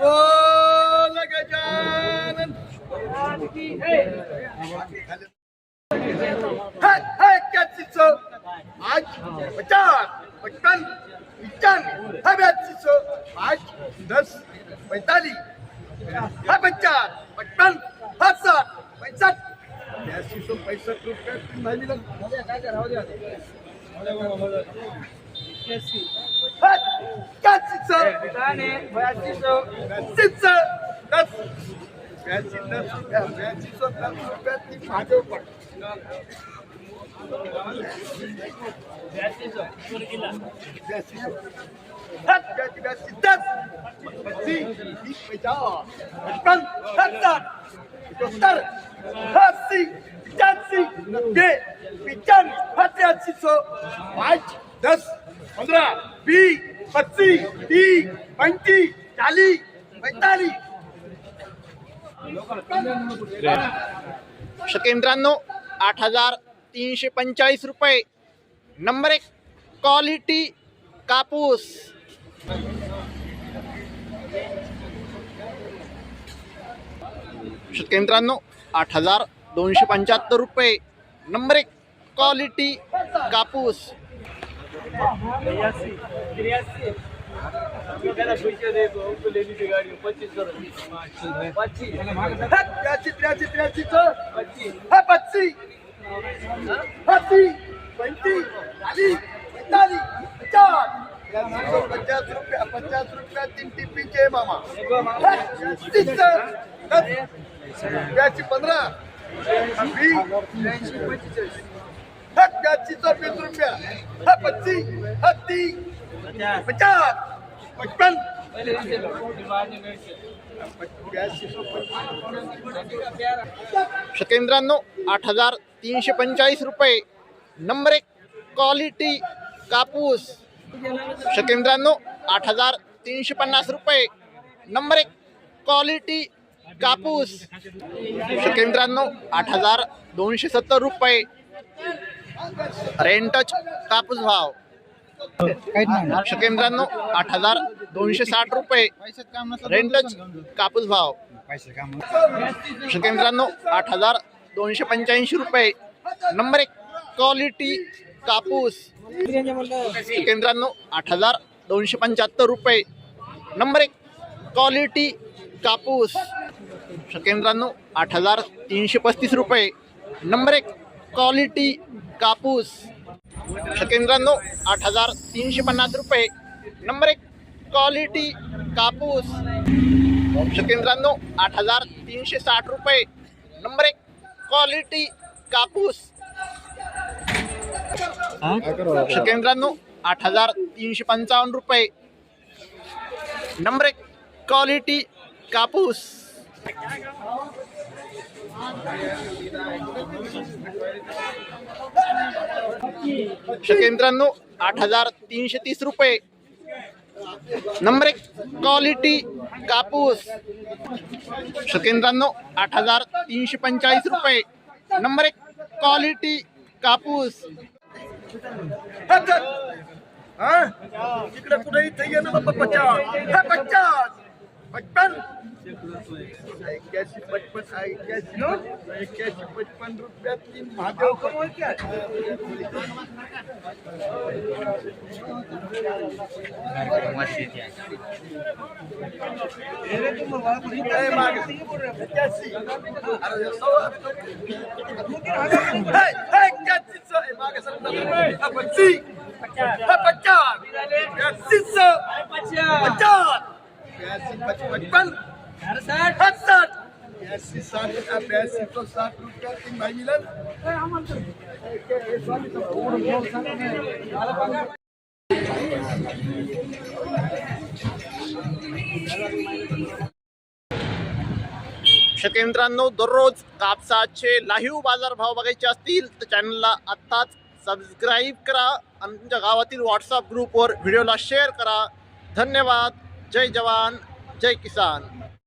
बोल गजानन है है क्या चीज हो? आज पचास पचपन पंचानवे है क्या चीज हो? आज दस पैंतालीस। है पचास पचपन है साठ पैंसठ बयासी सौ हो, पैंसठ रुपये तीन भाई मिलन है क्या चीज बयासी सौ दस पंद्रह बीस पच्चीस तीस पैंतीस चालीस पैतालीस शकेंद्रांनो आठ हजार तीनशे पंचाळीस रुपये. नंबर एक क्वालिटी कापूस. शेतकऱ्यांनो आठ हजार दोनशे पंच्याहत्तर रुपये. नंबर एक क्वालिटी कापूस. पचास रुपया पचास रुपया तीन टिप्पीचे मामा पंधरा वीस हा वीस रुपया. हा पच्चीस हा पचास. पचपन. शकेंद्रांनो आठ हजार तीनशे पंचाळीस रुपये. नंबर एक क्वालिटी कापूस. शकेंद्रांनो आठ हजार तीनशे पन्नास रुपये. नंबर एक क्वालिटी कापूस. शकेंद्रांनो आठ हजार दोनशे सत्तर रुपये. रेंटच कापूस भाव. शकेंद्रांनो आठ हजार दोनशे साठ रुपये. रेंटच कापूस भाव. शकेंद्रांनो आठ हजार दोनशे पंच्याऐंशी रुपये. नंबर एक क्वालिटी कापूस. शकेंद्रांनो आठ हजार दोनशे पंच्याहत्तर रुपये. नंबर एक क्वालिटी कापूस. शकेंद्रांनो आठ हजार तीनशे पस्तीस रुपये. नंबर एक क्वालिटी कापूस. शकेंद्रांनो आठ हजार तीनशे पन्नास रुपये. नंबर एक क्वालिटी कापूस. शकेंद्रांनो आठ हजार तीनशे साठ रुपये. नंबर एक क्वालिटी कापूस. शकेंद्रांनो आठ हजार तीनशे पंचावन्न रुपये. नंबर एक क्वालिटी कापूस. शकेंद्रांनो आठ हजार तीनशे तीस रुपये. नंबर एक क्वालिटी कापूस. शकेंद्रांनो आठ हजार तीनशे पंचाळीस रुपये. नंबर एक क्वालिटी कापूस. इकडे कुठे इथे ये बाबा पचास हा पचास पचपन एक्क्याऐंशी पचपन एक्क्याऐंशी एक्क्याऐंशी पचपन रुपया तीन महादेव पचास. ब्याऐंशीचं. पचास. पच- पचपन. हा, साठ. ब्याऐंशी, साठ. ब्याऐंशी तो साठ रुपया तीन भाई मिलन. शकेंद्रांनो दररोज कापसाचे लाईव्ह बाजारभाव बघायचे असतील तर चॅनलला आत्ताच सबस्क्राईब करा आणि तुमच्या गावातील व्हॉट्सअप ग्रुपवर व्हिडिओला शेअर करा धन्यवाद જય જવાન જય કિસાન.